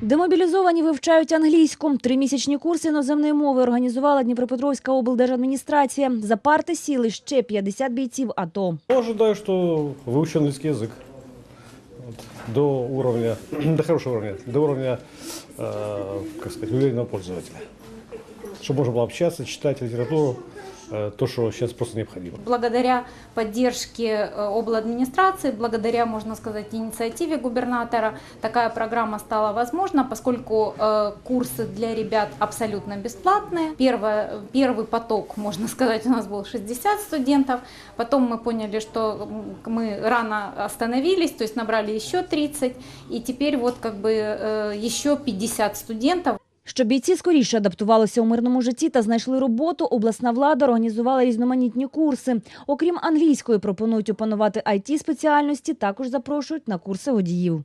Демобілізовані вивчають англійську. Тримісячні курси іноземної мови організувала Дніпропетровська облдержадміністрація. За парти сіли ще 50 бійців АТО. Я ожидаю, что выучу английский язык Вот, до уровня, до хорошего уровня, до уровня, э, как сказать, уверенного пользователя. Чтобы можно было общаться, читать литературу, э, то, что сейчас просто необходимо. Благодаря поддержке э, обладминистрации, благодаря, можно сказать, инициативе губернатора, такая программа стала возможна, поскольку э, курсы для ребят абсолютно бесплатные. Первое, первый поток, можно сказать, у нас был 60 студентов. Потом мы поняли, что мы рано остановились, то есть набрали еще 30. И теперь вот как бы еще 50 студентов. Щоб бійці скоріше адаптувалися у мирному житті та знайшли роботу, обласна влада організувала різноманітні курси. Окрім англійської, пропонують опанувати it спеціальності також запрошують на курси водіїв.